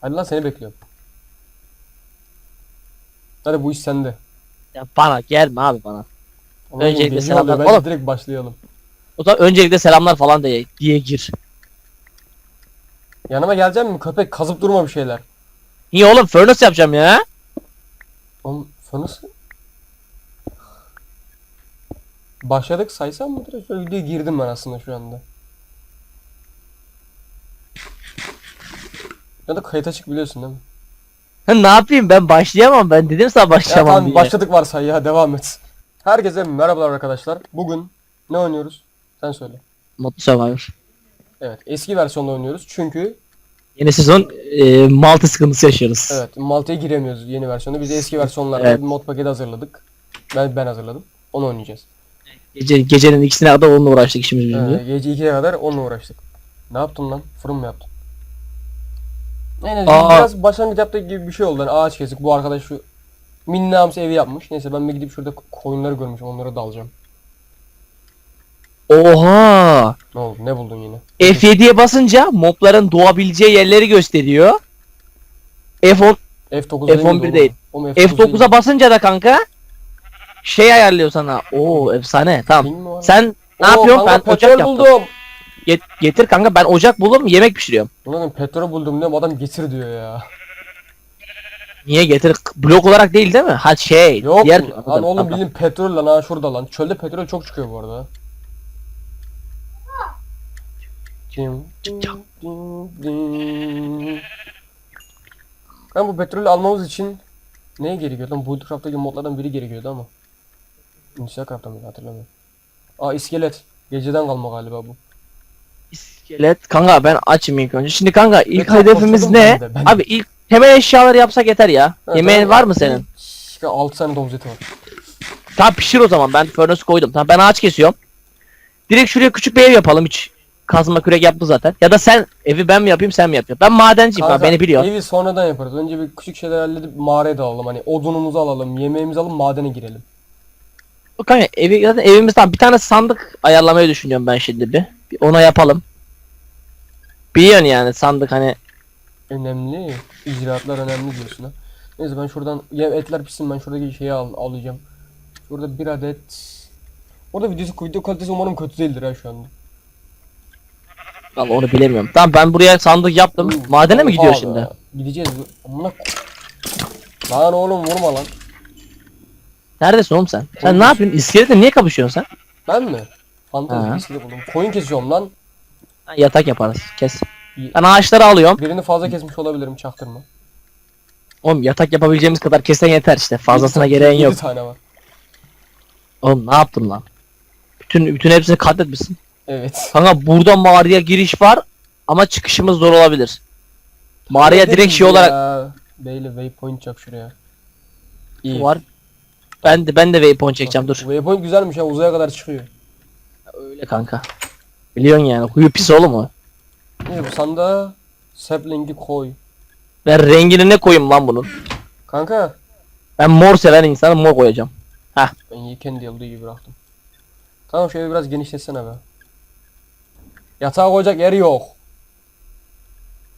Hadi lan seni bekliyorum. Hadi bu iş sende. Ya bana gelme abi bana. Öncelikle oğlum, gece selamlar. oluyor, Bence Oğlum. direkt başlayalım. O zaman öncelikle selamlar falan diye, diye gir. Yanıma gelecek mi köpek? Kazıp durma bir şeyler. Niye oğlum furnace yapacağım ya? Oğlum fırnası... Başladık saysam mı direkt? Videoya girdim ben aslında şu anda. Ya da kayıt açık biliyorsun değil mi? Ha, ne yapayım ben başlayamam ben dedim sana Ya başlayamam tamam diye. başladık varsay ya devam et. Herkese merhabalar arkadaşlar. Bugün ne oynuyoruz? Sen söyle. Mutlu Survivor. Evet eski versiyonda oynuyoruz çünkü Yeni sezon e, Malta sıkıntısı yaşıyoruz. evet Malta'ya giremiyoruz yeni versiyonda. Biz de eski versiyonlarda Evet. bir mod paketi hazırladık. Ben ben hazırladım. Onu oynayacağız. Gece, gecenin ikisine kadar onunla uğraştık işimiz bilince. Ee, gece 2'ye kadar onunla uğraştık. Ne yaptın lan? Fırın mı yaptın? Yani Aa. biraz başlangıç yaptığı gibi bir şey oldu. Yani ağaç kesik. Bu arkadaş şu minnamsı evi yapmış. Neyse ben bir gidip şurada koyunları görmüşüm. Onlara dalacağım. Oha! Ne oldu? Ne buldun yine? F7'ye basınca mobların doğabileceği yerleri gösteriyor. F10 F9 F11 miydi değil. oğlum? Oğlum F9 F9'a basınca da kanka şey ayarlıyor sana. Oo efsane. Tamam. Sen ne Oo, yapıyorsun? Ben ocak yaptım. buldum. Get- getir kanka ben ocak buldum yemek pişiriyorum. Ulan petrol buldum diyorum adam getir diyor ya. Niye getir? Blok olarak değil değil mi? Ha şey. Yok diğer... lan oğlum bildiğin petrol lan ha şurada lan. Çölde petrol çok çıkıyor bu arada. Kim? Ben bu petrolü almamız için neye gerekiyor lan? Buildcraft'taki modlardan biri gerekiyordu ama. Instacraft'ta mıydı hatırlamıyorum. Aa iskelet. Geceden kalma galiba bu. İskelet. Kanka ben açayım ilk önce. Şimdi kanka ilk tamam, hedefimiz ne? ben de, ben de. Abi ilk temel eşyaları yapsak yeter ya. Evet, Yemeğin tamam. var mı senin? 6 tane domuz eti var. Tamam pişir o zaman. Ben furnace koydum. Tamam ben ağaç kesiyorum. Direkt şuraya küçük bir ev yapalım hiç. Kazma kürek yaptı zaten. Ya da sen evi ben mi yapayım sen mi yapıyorsun? Ben madenciyim Kanka, beni biliyor. Evi sonradan yaparız. Önce bir küçük şeyler halledip mağaraya dalalım. Hani odunumuzu alalım, yemeğimizi alalım, madene girelim. Kanka evi zaten evimiz tamam. Bir tane sandık ayarlamayı düşünüyorum ben şimdi bir. bir ona yapalım. Biliyorsun yani sandık hani Önemli. İcraatlar önemli diyorsun ha. Neyse ben şuradan ya etler pişsin ben şuradaki şeyi al, alacağım. Şurada bir adet Orada videosu video kalitesi umarım kötü değildir ha şu anda. Vallahi onu bilemiyorum. Tamam ben buraya sandık yaptım. Uuu, Madene mi gidiyor şimdi? Gideceğiz. Amına Lan oğlum vurma lan. Neredesin oğlum sen? Sen ne yapıyorsun? İskeletle niye kapışıyorsun sen? Ben mi? Fantezi Ha. buldum. Koyun kesiyorum lan. Ha, yatak yaparız. Kes. Ben ağaçları alıyorum. Birini fazla kesmiş olabilirim çaktırma. Oğlum yatak yapabileceğimiz kadar kesen yeter işte. Fazlasına Yedi- gereğin yedi yok. tane var. Oğlum ne yaptın lan? Bütün bütün hepsini katletmişsin. Evet. Kanka burada mağaraya giriş var ama çıkışımız zor olabilir. Mağaraya direkt şey olarak ya? Beyle waypoint yap şuraya. İyi. var. Ben de ben de waypoint çekeceğim dur. Waypoint güzelmiş ya uzaya kadar çıkıyor. Öyle kanka. Biliyorsun yani huyu pis oğlum o. Bu sandığa sapling'i koy. Ben rengini ne koyayım lan bunun? Kanka Ben mor seven insanım mor koyacağım. ben iyi kendi yıldığı gibi bıraktım. Tamam şöyle biraz genişletsene be. Yatağa koyacak yer yok.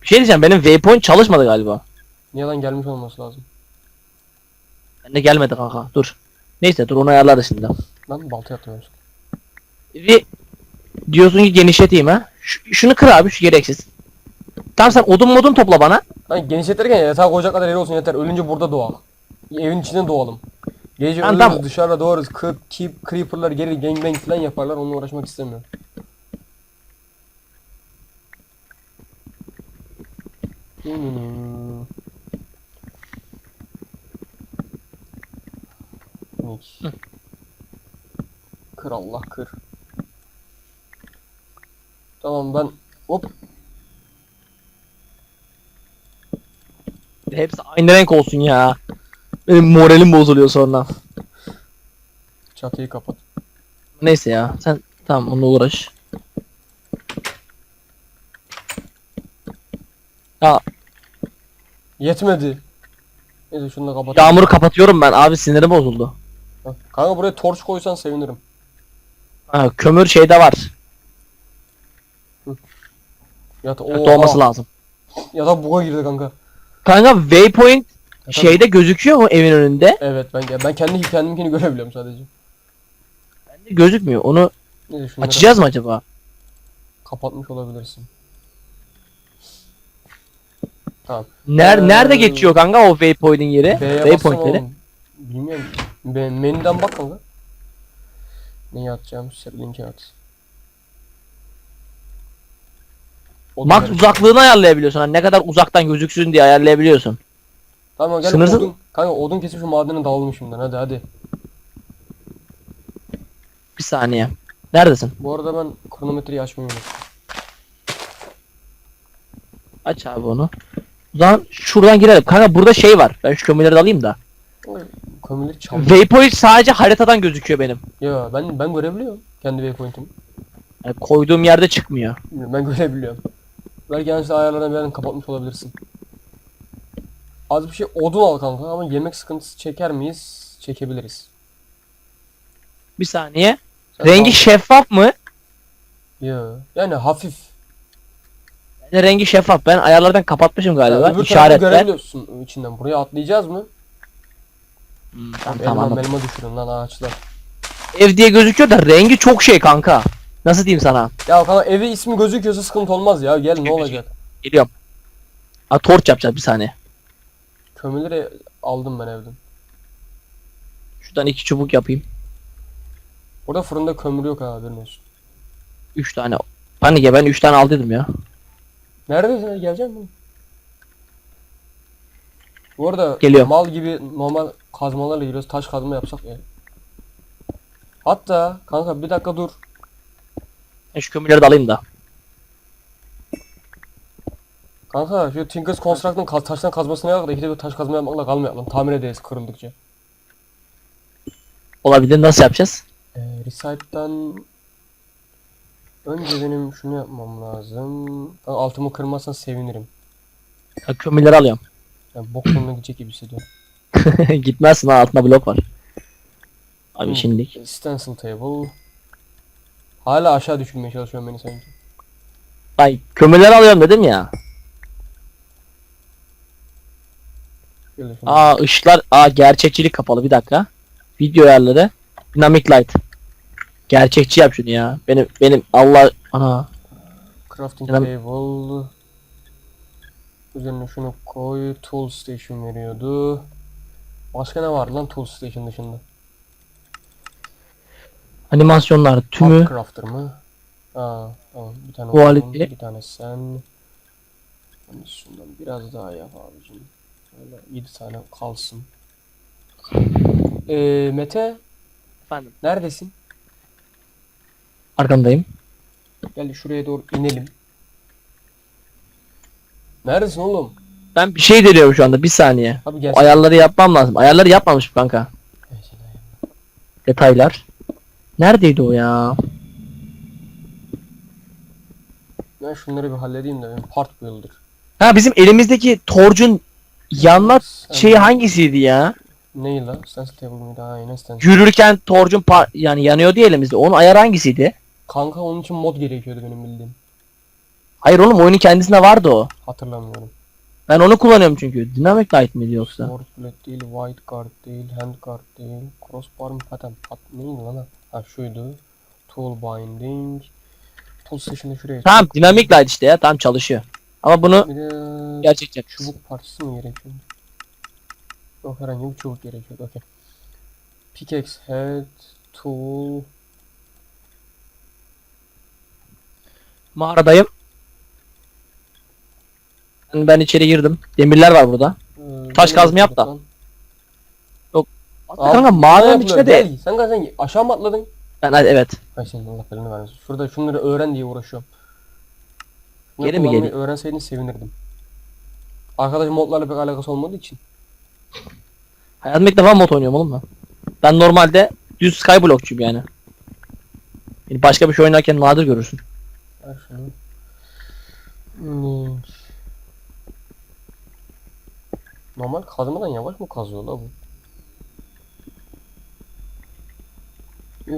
Bir şey diyeceğim benim waypoint çalışmadı galiba. Niye lan gelmiş olması lazım. Bende gelmedi kanka dur. Neyse dur onu ayarlarız şimdi. Lan balta atmıyoruz. Bir diyorsun ki genişleteyim ha. Şu- şunu kır abi şu gereksiz. Tamam sen odun modun topla bana. Hani genişletirken yatağa koyacak kadar yer olsun yeter. Ölünce burada doğalım. Evin içinde doğalım. Gece ölürüz tamam. dışarıda doğarız. Kır, keep, creeperlar gelir gangbang falan yaparlar. Onunla uğraşmak istemiyorum. Kır Allah kır. Tamam ben hop Hepsi aynı renk olsun ya. Benim moralim bozuluyor sonra. çatıyı kapat. Neyse ya sen tamam onunla uğraş. Ya Yetmedi. Neyse şunu da kapat. yağmuru kapatıyorum ben abi sinirim bozuldu. Kanka buraya torç koysan sevinirim. Ha, kömür şeyde var. Yat Kötü olması lazım. Ya da buga girdi kanka. Kanka waypoint Ya şeyde gözüküyor mu evin önünde? Evet ben ben kendi kendimkini görebiliyorum sadece. Bende gözükmüyor. Onu Neyse şunları açacağız mı acaba? kapatmış olabilirsin. Tamam. Ner Ee, nerede geçiyor kanka o waypoint'in yeri? B'ye Waypoint'leri. oğlum. Bilmiyorum. Ben menüden bak kanka. Neyi atacağım? Size linki at. O Max kadar. uzaklığını ayarlayabiliyorsun. Hani ne kadar uzaktan gözüksün diye ayarlayabiliyorsun. Tamam gel Sınırsız- odun. Kanka odun kesip şu madene dalalım şimdiden hadi hadi. Bir saniye. Neredesin? Bu arada ben kronometreyi açmayı unuttum. Aç abi onu. O zaman şuradan girelim. Kanka burada şey var. Ben şu kömürleri de alayım da. Kömürleri çaldım. Waypoint sadece haritadan gözüküyor benim. Ya ben ben görebiliyorum kendi waypoint'imi. Yani koyduğum yerde çıkmıyor. Ben görebiliyorum. Belki yanlışlıkla ayarlardan bir yerden kapatmış olabilirsin. Az bir şey odun al kanka ama yemek sıkıntısı çeker miyiz? Çekebiliriz. Bir saniye. Sen Rengi al. şeffaf mı? Ya. Yani hafif. Bence rengi şeffaf. Ben ayarlardan kapatmışım galiba. öbür tarafı İşaretler. görebiliyorsun içinden. Buraya atlayacağız mı? Hmm, Tamam, tamam, elma, anladım. elma düşürün lan ağaçlar. Ev diye gözüküyor da rengi çok şey kanka. Nasıl diyeyim sana? Ya kanka evi ismi gözüküyorsa sıkıntı olmaz ya. Gel ne olacak? Geliyorum. Ha torç yapacağız bir saniye. Kömürleri aldım ben evden. Şuradan iki çubuk yapayım. Burada fırında kömür yok ha haberin olsun. Üç tane. Panike ben üç tane aldıydım ya. Neredesin? ya? Gelecek misin? Bu arada Geliyorum. mal gibi normal kazmalarla giriyoruz. Taş kazma yapsak ya. Hatta kanka bir dakika dur. Ben şu kömürleri de alayım da. Kanka şu Tinkers Construct'ın kaz, taştan kazmasına da ikide bir taş kazma yapmakla kalmayalım. lan. Tamir ederiz kırıldıkça. Olabilir nasıl yapacağız? Ee, Recite'den önce benim şunu yapmam lazım. Kanka altımı kırmazsan sevinirim. Ha, kömürleri alıyorum. Yani bok sonuna gidecek gibi hissediyorum. Gitmezsin ha altında blok var. Abi şimdilik. Stencil table. Hala aşağı düşürmeye çalışıyorum beni sanki. Ay kömürleri alıyorum dedim ya. Şöyle şunu. Aa ışıklar. Aa gerçekçilik kapalı bir dakika. Video ayarları. Dynamic light. Gerçekçi yap şunu ya. Benim benim Allah ana. Crafting Canım- table. Üzerine şunu koy. Tool station veriyordu. Başka ne var lan tool station dışında? Animasyonlar tümü. Part crafter mı? Aa tamam bir tane Quality. oldun, bir tane sen. Hani şundan biraz daha yap abicim. Şöyle 7 tane kalsın. Ee, Mete Efendim. neredesin? Arkandayım. Gel şuraya doğru inelim. Neredesin oğlum? Ben bir şey deniyorum şu anda bir saniye. Abi gel. O ayarları yapmam lazım. Ayarları yapmamışım kanka. Detaylar. Neredeydi o ya? Ben şunları bir halledeyim de benim part builder. Ha bizim elimizdeki torcun yanma Sen- şeyi hangisiydi ya? Neyi la? Stencil table mıydı? Aynen stencil. Yürürken torcun par yani yanıyor diye elimizde. Onun ayarı hangisiydi? Kanka onun için mod gerekiyordu benim bildiğim. Hayır oğlum oyunun kendisinde vardı o. Hatırlamıyorum. Ben onu kullanıyorum çünkü. Dynamic Light miydi yoksa? Sword blade değil, white guard değil, hand guard değil, crossbar mı pattern? Pat neydi lan? ha? Ha şuydu. Tool binding. Tool station'ı şuraya. Tamam Dynamic Light işte ya. Tamam çalışıyor. Ama bunu Bir yapacağız. çubuk parçası mı gerekiyor? Yok herhangi bir çubuk gerekiyor. Okey. Pickaxe head, tool. Mağaradayım. Ben, ben içeri girdim. Demirler var burada. Ee, Taş kazma yap da. Lan? Kanka Abi, mağaranın ne içinde yapılıyor? de. Gel, Sen sen aşağı mı atladın? Ben hadi evet. Ay senin Allah belanı vermesin. Şurada şunları öğren diye uğraşıyorum. Bunları Geri mi kullanmayı? Öğrenseydin sevinirdim. Arkadaş modlarla pek alakası olmadığı için. Hayatımda ilk defa mod oynuyorum oğlum ben. Ben normalde düz skyblockçuyum yani. Yani başka bir şey oynarken nadir görürsün. Ver şunu. Hmm. Normal kazmadan yavaş mı kazıyor la bu?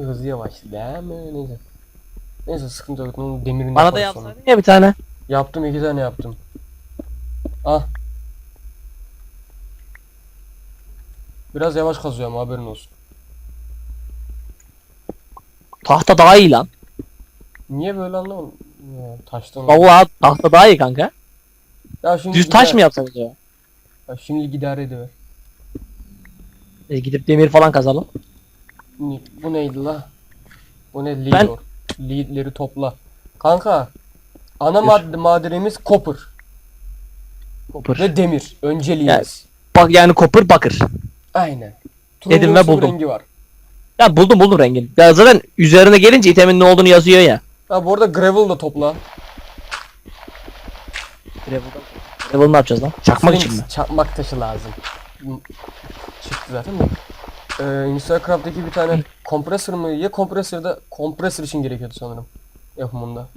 Hızlı yavaş değil mi? Neyse. Neyse sıkıntı yok. Bunun demirini Bana da yapsaydın ya bir tane. Yaptım iki tane yaptım. Ah. Biraz yavaş kazıyorum haberin olsun. Tahta daha iyi lan. Niye böyle anlamadım? Ya, taştan. Vallahi tahta daha iyi kanka. Ya şimdi Düz taş mı yapsak acaba? Ya şimdi idare ediver. E, gidip demir falan kazalım. Bu neydi la? Bu ne? Ben- Leader. Leadleri topla. Kanka. Ana madde madenimiz copper Kopur. ve demir. Önceliğimiz. Bak yani kopur bakır. Aynen. Dedim ve buldum. rengi var. Ya buldum buldum rengini. Ya zaten üzerine gelince itemin ne olduğunu yazıyor ya. Ha bu arada gravel da topla. Gravel ne yapacağız lan? Çakmak için mi? Senin Çakmak taşı lazım. Çıktı zaten de. Ee, Instacraft'taki bir tane kompresör mü? Ya kompresörde kompresör için gerekiyordu sanırım. Yapımında.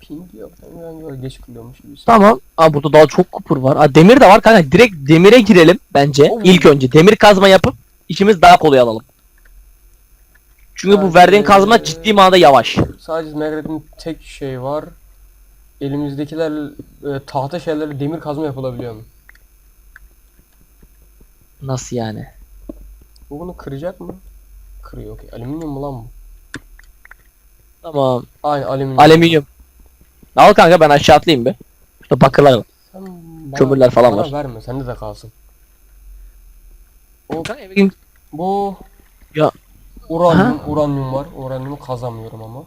Ping yok. Yani böyle geç kılıyormuş gibi. Tamam. Aa burada daha çok kupur var. Aa demir de var kanka. Direkt demire girelim bence. Oo. İlk önce demir kazma yapıp işimiz daha kolay alalım. Çünkü bu Bence- verdiğin kazma ciddi manada yavaş. Sadece Megret'in tek şey var. Elimizdekiler e, tahta şeylerle demir kazma yapılabiliyor mu? Nasıl yani? Bu bunu kıracak mı? Kırıyor okey. Alüminyum mu lan bu? Tamam. Aynen alüminyum. Alüminyum. Al kanka ben aşağı atlayayım bir. İşte bakırlar var. Sen bana- Kömürler falan bana var. verme sende de kalsın. O, Kanka eve gideyim. bu Ya. uranyum, uranyum var. Uranyumu kazamıyorum ama.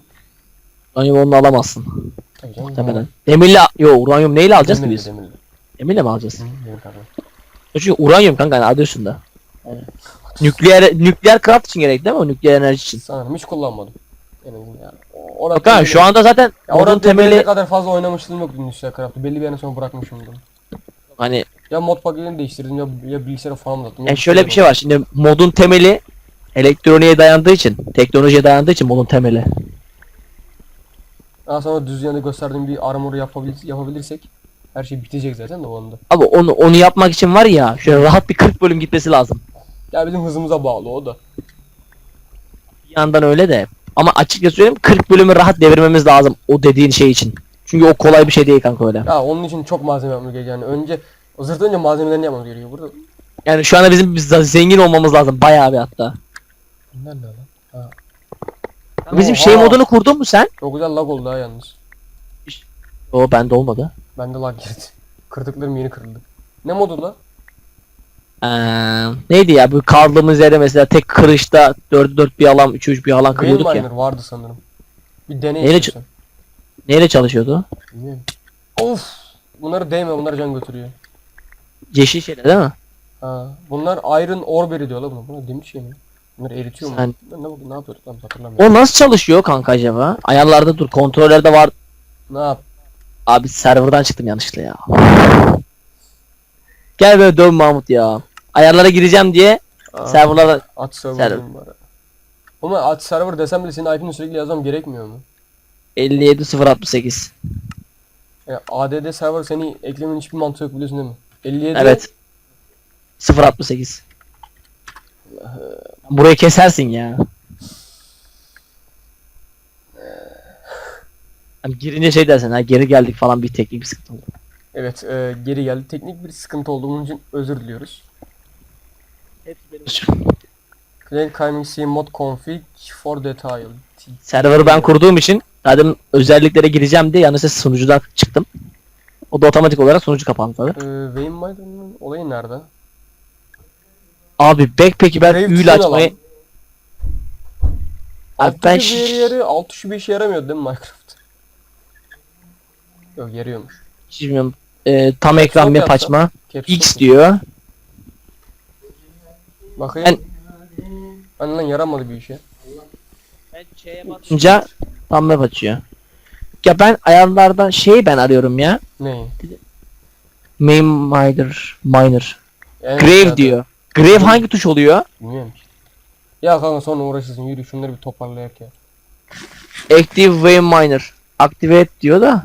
Uranyum onu alamazsın. Tabii canım. Muhtemelen. Demirle yo uranyum neyle alacağız ki Demirli, biz? demirli. Demirle mi alacağız? Hı, demir kazma. Çünkü uranyum kanka adı üstünde. Nükleer nükleer craft için gerek değil mi o nükleer enerji için? Sanırım hiç kullanmadım. En azından yani. Orada şu anda zaten ya orada temeli... kadar fazla oynamışlığım yoktu Instacraft'ta. Belli bir yerden sonra bırakmışımdır. hani Ya mod paketini değiştirdim ya, ya bilgisayara falan da attım. ya yani şöyle bir şey var şimdi modun temeli elektroniğe dayandığı için teknolojiye dayandığı için modun temeli. Daha sonra düz yanında gösterdiğim bir armor yapabil yapabilirsek her şey bitecek zaten de o anda. Abi onu onu yapmak için var ya şöyle rahat bir 40 bölüm gitmesi lazım. Ya bizim hızımıza bağlı o da. Bir yandan öyle de ama açıkça söyleyeyim 40 bölümü rahat devirmemiz lazım o dediğin şey için. Çünkü o kolay bir şey değil kanka öyle. Ya onun için çok malzeme yapmamız gerekiyor yani. Önce o zırhtan önce malzemelerini yapmamız gerekiyor. Burada Yani şu anda bizim biz zengin olmamız lazım bayağı bir hatta. bunlar ne lan? Ha. Bizim Oha! şey modunu kurdun mu sen? Çok güzel lag oldu ha yalnız. O bende olmadı. Bende lag girdi. Kırdıklarım yeni kırıldı. Ne modu la? Ee, neydi ya bu kaldığımız yere mesela tek kırışta 4'e 4 bir alan 3'e 3 bir alan kırıyorduk ya. Vardı sanırım. Bir deney Neyle. Neyle çalışıyordu? Bilmiyorum. Of! Bunları değme bunlar can götürüyor. Yeşil şeyler değil mi? Ha. Bunlar Iron Orberry diyorlar buna. Bunlar demir şey mi? Bunları eritiyor mu? Sen- Ne, ne, ne yapıyorduk lan hatırlamıyorum. O nasıl çalışıyor kanka acaba? Ayarlarda dur kontrollerde var. Ne yap? Abi serverdan çıktım yanlışlıkla ya. Gel böyle dön Mahmut ya. Ayarlara gireceğim diye Aa, serverlara At server Server. bari. Ama at server desem bile senin IP'ni sürekli yazmam gerekmiyor mu? 57068. Ya ADD server seni eklemenin hiçbir mantığı yok biliyorsun değil mi? 57 Evet. 068. Burayı kesersin ya. Hani girince şey dersin ha geri geldik falan bir teknik bir sıkıntı oldu. Evet e, geri geldi. Teknik bir sıkıntı olduğumuz için özür diliyoruz. Claim Timing C mod config for detail. Server'ı ben kurduğum için zaten özelliklere gireceğim diye yanlışlıkla sunucudan çıktım. O da otomatik olarak sunucu kapandı tabii. E, Wayne Miner'ın olayı nerede? Abi backpack'i ben Brave üyle açmayı... Abi ben tuşu bir ş- yeri, tuşu bir işe yaramıyordu değil mi Minecraft? Yok yarıyormuş. bilmiyorum. Ee, tam ekran map açma. Caps X diyor. Bakayım. Ben... lan yaramadı bir işe. Basınca tam map açıyor. Ya ben ayarlardan şeyi ben arıyorum ya. Neyi? Main miner. Miner. En Grave aşağıda. diyor. Grave hangi tuş oluyor? Bilmiyorum ki. Ya kanka sonra uğraşırsın yürü şunları bir toparlayak ya. Active Wave Miner. Activate diyor da.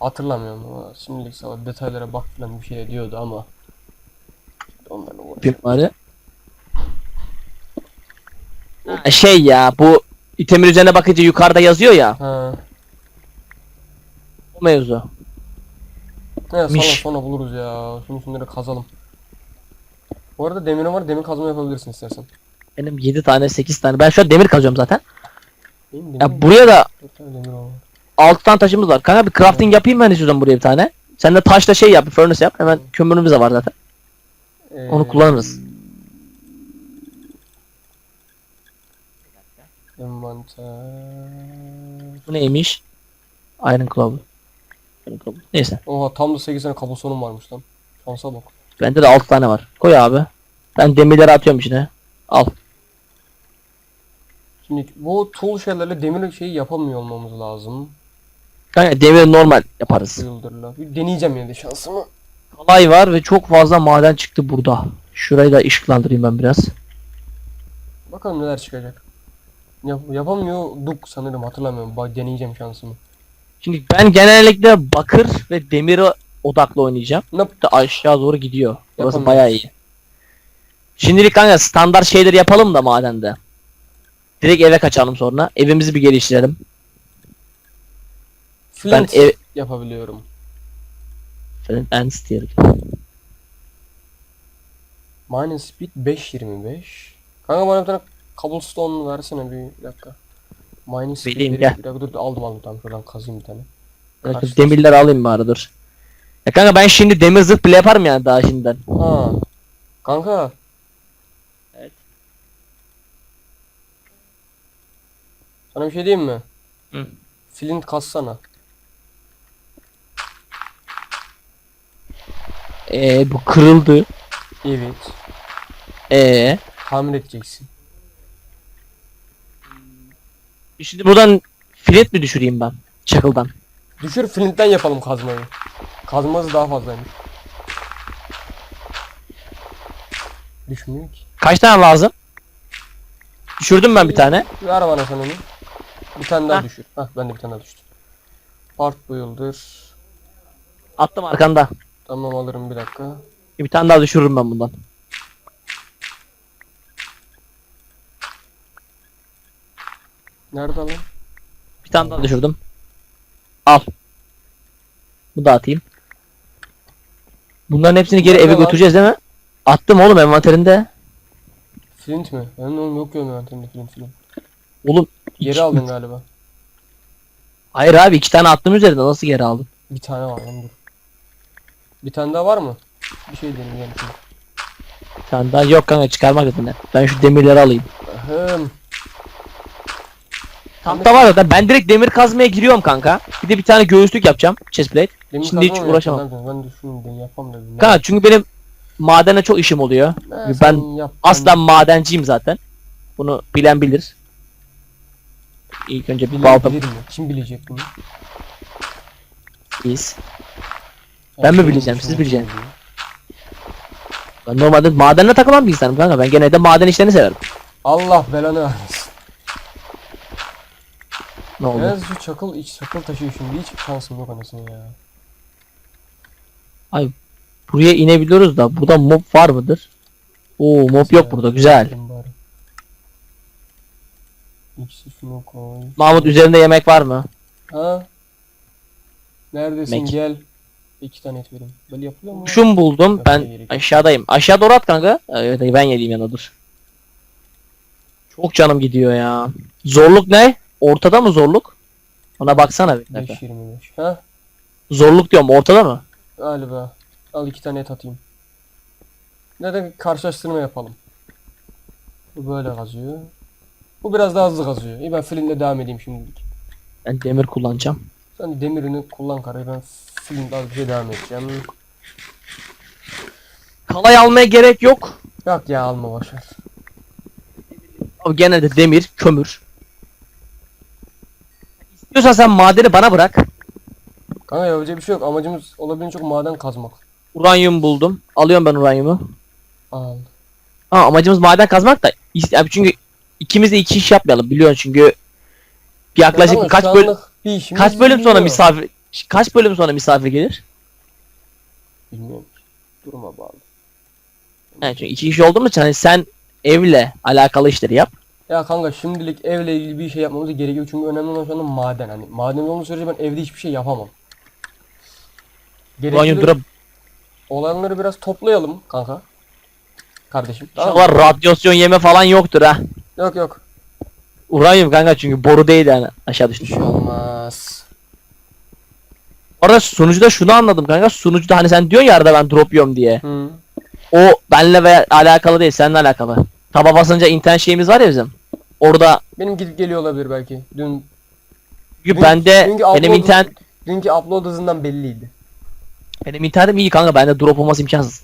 Hatırlamıyorum ama şimdilik sana detaylara bak falan bir şey diyordu ama. Onlarla uğraş. Bir bari. Ha, Şey ya bu itemin üzerine bakınca yukarıda yazıyor ya. Ha. O mevzu. Evet Miş. sonra sonra buluruz ya. Şimdi şunları kazalım. Bu arada demirim var. Demir kazma yapabilirsin istersen. Benim 7 tane 8 tane. Ben şu an demir kazıyorum zaten. Benim demir Ya buraya da Dört tane demir var. 6 tane taşımız var. Kanka bir crafting yapayım ben istiyorum buraya bir tane. Sen de taşla şey yap, bir furnace yap. Hemen kömürümüz de var zaten. Ee, Onu kullanırız. Envanter. Bu neymiş? Iron Club. Neyse. Oha tam da 8 tane kabusonum varmış lan. Şansa bak. Bende de 6 tane var. Koy abi. Ben demirleri atıyorum içine. Al. Şimdi bu tool şeylerle demir şeyi yapamıyor olmamız lazım. Kanka demir normal yaparız. Bir deneyeceğim yine de şansımı. Kalay var ve çok fazla maden çıktı burada. Şurayı da ışıklandırayım ben biraz. Bakalım neler çıkacak. Yap yapamıyorduk sanırım hatırlamıyorum. Bak deneyeceğim şansımı. Şimdi ben genellikle bakır ve demire odaklı oynayacağım. Nope. Da aşağı doğru gidiyor. Burası bayağı iyi. Şimdilik kanka standart şeyleri yapalım da madende. Direkt eve kaçalım sonra. Evimizi bir geliştirelim. Ben Flint ev... yapabiliyorum. Flint and Steel. Mining speed 5.25. Kanka bana bir tane cobblestone versene bir, bir dakika. Mining speed bir gel. dakika dur aldım aldım tamam şuradan kazayım bir tane. Evet, Karşı- demirleri alayım bari dur. Ya kanka ben şimdi demir zırh bile yaparım yani daha şimdiden. Ha. Kanka. Evet. Sana bir şey diyeyim mi? Hı. Flint kassana. Ee bu kırıldı. Evet. Ee Tamir edeceksin. şimdi buradan flint mi düşüreyim ben? Çakıldan. Düşür Flint'ten yapalım kazmayı. Kazması daha fazlaymış. Düşmüyor ki. Kaç tane lazım? Düşürdüm ben bir tane. Ver bana sen onu. Bir tane daha Heh. düşür. Hah ben de bir tane daha düştüm. Part builder. Attım arkanda. Tamam alırım bir dakika. Bir tane daha düşürürüm ben bundan. Nerede lan? Bir tane daha düşürdüm. Al. Bu da atayım. Bunların hepsini geri Nerede eve lan? götüreceğiz değil mi? Attım oğlum envanterinde. Flint mi? Benim oğlum yok ya envanterimde flint flint. Oğlum Geri iki- aldın galiba. Hayır abi iki tane attım üzerinde nasıl geri aldın? Bir tane var lan dur. Bir tane daha var mı? Bir şey deneyeceğim şimdi. Bir tane daha yok kanka çıkarmak dedim ben. Ben şu demirleri alayım. Ahem. Tahta var zaten ben direkt demir kazmaya giriyorum kanka. Bir de bir tane göğüslük yapacağım. Chestplate. Demir Şimdi hiç kazma mı uğraşamam. Ben de şunu de yapam dedim. Kanka çünkü benim madene çok işim oluyor. Ne, ben sen yap, ben- Aslen madenciyim zaten. Bunu bilen bilir. İlk önce bir Bilir, balta bilir mi? Kim bilecek bunu? biz. Ben mi bileceğim, siz diye. Ben normalde madenle takılan bir insanım kanka. Ben genelde maden işlerini severim. Allah belanı vermesin. Ne oldu? Yalnız şu çakıl iç çakıl taşıyor şimdi hiç şansım yok anasını ya. Buraya inebiliyoruz da burada mob var mıdır? Oo mob yok burada güzel. İkisi şunu koy. Mahmut üzerinde yemek var mı? Ha? Neredesin Mek. gel. İki tane et vereyim. Böyle yapılıyor mu? Şun buldum. Yapmaya Ben gerek yok. aşağıdayım. Aşağı doğru at kanka. Evet ben geleyim yanına dur. Çok canım gidiyor ya. Zorluk ne? Ortada mı zorluk? Ona baksana bir dakika. 5.25. Ha? Zorluk diyorum ortada mı? Galiba. Al iki tane et atayım. Neden karşılaştırma yapalım. Bu böyle kazıyor. Bu biraz daha hızlı kazıyor. İyi ben Flint'le devam edeyim şimdilik. Ben demir kullanacağım. Sen demirini kullan karayı ben Flint'le az bir şey devam edeceğim. Kalay almaya gerek yok. Yok ya alma boşver. Abi gene de demir, kömür. İstiyorsan sen madeni bana bırak. Kanka yapacak bir şey yok. Amacımız olabildiğince çok maden kazmak. Uranyum buldum. Alıyorum ben uranyumu. Al. Ha amacımız maden kazmak da. Abi çünkü ikimiz de iki iş yapmayalım biliyorsun çünkü yaklaşık Tamam, kaç bölüm bir işimiz kaç bölüm sonra misafir kaç bölüm sonra misafir gelir? Bilmiyorum ki. Duruma bağlı. Yani çünkü iki iş oldu mu hani sen evle alakalı işleri yap. Ya kanka şimdilik evle ilgili bir şey yapmamız gerekiyor çünkü önemli olan şu anda maden. Hani maden olduğu sürece ben evde hiçbir şey yapamam. Uranyum Gerekli olanları biraz toplayalım kanka. Kardeşim. Tamam mı? İnşallah radyasyon yeme falan yoktur ha. Yok yok. Uranyum kanka çünkü boru değil yani aşağı Bir düştü. şey olmaz. Orada sunucuda şunu anladım kanka. Sunucuda hani sen diyorsun ya arada ben drop yiyorum diye. Hı. O benle ve alakalı değil seninle alakalı. Taba basınca internet şeyimiz var ya bizim. Orada Benim gidip geliyor olabilir belki. Dün çünkü Dün- bende dünkü benim upload- internet dünkü upload hızından belliydi. benim internetim iyi kanka bende drop olması imkansız.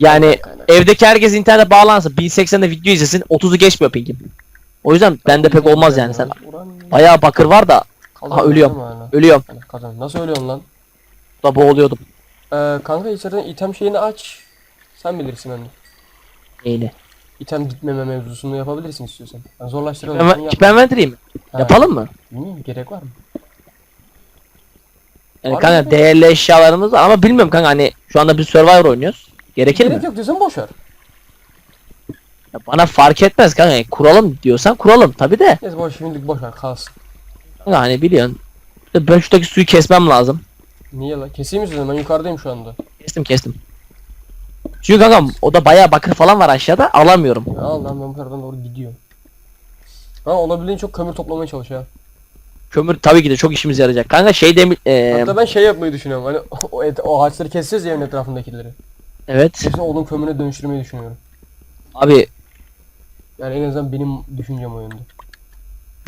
Yani Kaynak. evdeki herkes internete bağlansın 1080'de video izlesin 30'u geçmiyor pingim. O yüzden bende pek olmaz yani sen. Bayağı bakır var da Aha, ölüyorum. hala? ölüyorum. Hani kazan. Nasıl ölüyorsun lan? Da boğuluyordum. Ee, kanka içeriden item şeyini aç. Sen bilirsin hani. Neyini? İtem gitmeme mevzusunu yapabilirsin istiyorsan. Yani zorlaştıralım. Keep inventory mi? Ha, Yapalım mı? Bilmiyorum gerek var mı? Yani Var kanka mı? değerli eşyalarımız ama bilmiyorum kanka hani şu anda bir Survivor oynuyoruz. Gerekir gerek mi? yok diyorsan boş ver. Ya bana fark etmez kanka. Yani kuralım diyorsan kuralım tabi de. Neyse boş şimdilik boş ver kalsın. Kanka hani biliyorsun. Ben şuradaki suyu kesmem lazım. Niye lan? Keseyim mi size? Ben yukarıdayım şu anda. Kestim kestim. Çünkü kanka o da bayağı bakır falan var aşağıda alamıyorum. Ya Allah ben bu tarafadan doğru gidiyorum. Ha olabildiğince çok kömür toplamaya çalış ha. Kömür tabii ki de çok işimize yarayacak. Kanka şey demir... Ee, Hatta ben şey yapmayı düşünüyorum. Hani o, et, o ağaçları keseceğiz ya evin etrafındakileri. evet. Hepsini odun kömürüne dönüştürmeyi düşünüyorum. Abi Yani en azından benim düşüncem o yönde.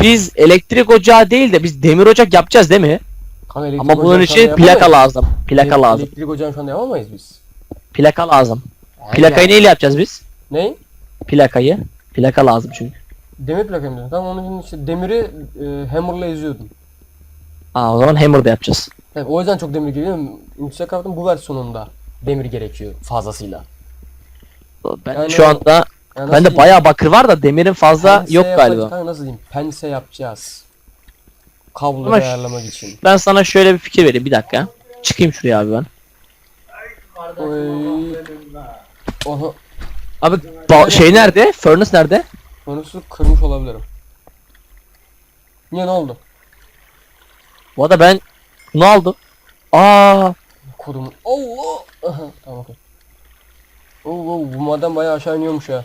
biz elektrik ocağı değil de biz demir ocak yapacağız değil mi? Kanka elektrik Ama bunun şu anda için plaka yapamayız. lazım. Plaka Ele- lazım. Elektrik ocağını şu anda yapamayız biz. Plaka lazım. Plakayı neyle yapacağız biz? Ne? Plakayı. Plaka lazım çünkü. Demir plaka mı diyorsun? Tamam onun için işte demiri e, hammerla eziyordum. Aa o zaman hammer da yapacağız. Evet, o yüzden çok demir geliyor. Yüksek kartın bu versiyonunda demir gerekiyor fazlasıyla. Ben Yani şu anda Yani nasıl bende diyeyim? bayağı bakır var da demirin fazla Pense yok yapacak- galiba. Kanka nasıl diyeyim? Pense yapacağız. Kabloları Ama ayarlamak için. Ben sana şöyle bir fikir vereyim bir dakika. Çıkayım şuraya abi ben. Oy. Oha. Abi ba- şey nerede? Furnace nerede? Konusu kırmış olabilirim. Niye ne oldu? Bu arada ben bunu aldım. Aa. Allah. Aha, tamam okey. Oo, oo, bu maden bayağı aşağı iniyormuş ya.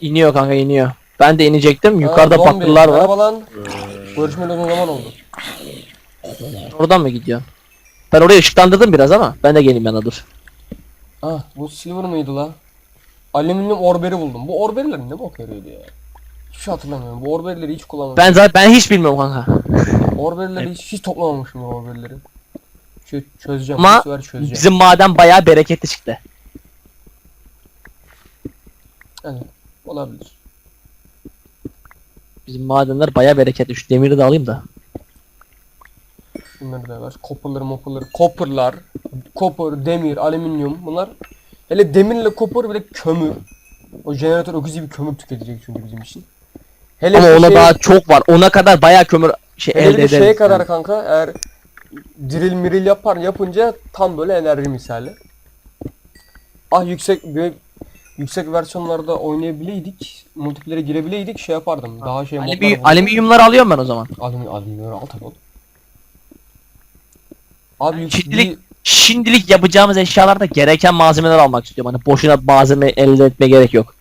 iniyor kanka iniyor. Ben de inecektim. Ha, Yukarıda zombi. bakırlar var. Merhaba lan. Görüşmeli uzun zaman oldu. Oradan mı gidiyor? Ben orayı ışıklandırdım biraz ama ben de geleyim yana dur. Ah bu silver mıydı la? Alüminyum orberi buldum. Bu orberiler ne bok yarıyordu ya? Hiç şey hatırlamıyorum. Bu orberileri hiç kullanmadım. Ben zaten ben hiç bilmiyorum kanka. Orberileri hiç, hiç toplamamışım ya orberileri. Çö çözeceğim. Ama bu sefer çözeceğim. Bizim maden bayağı bereketli çıktı. Yani olabilir. Bizim madenler bayağı bereketli. Şu demiri de alayım da. Şunları da var. Copper'ları mopper'ları. Copper'lar. Copper, demir, alüminyum bunlar. Hele demirle copper bile kömür. O jeneratör öküz gibi kömür tüketecek çünkü bizim için. Hele Ama ona şey- daha çok var. Ona kadar bayağı kömür şey hele elde ederiz. şeye kadar yani. kanka eğer drill miril yapar yapınca tam böyle enerji misali. Ah yüksek bir yüksek versiyonlarda oynayabileydik, multiplayer'e girebileydik şey yapardım. Daha şey modlar Alüminyum, bulurdum. alüminyumları alıyorum ben o zaman. Alüminyum, alüminyum al tabii oğlum. Abi yük- Şimdilik- bir- Şimdilik yapacağımız eşyalarda gereken malzemeler almak istiyorum. Hani boşuna malzeme elde etme gerek yok.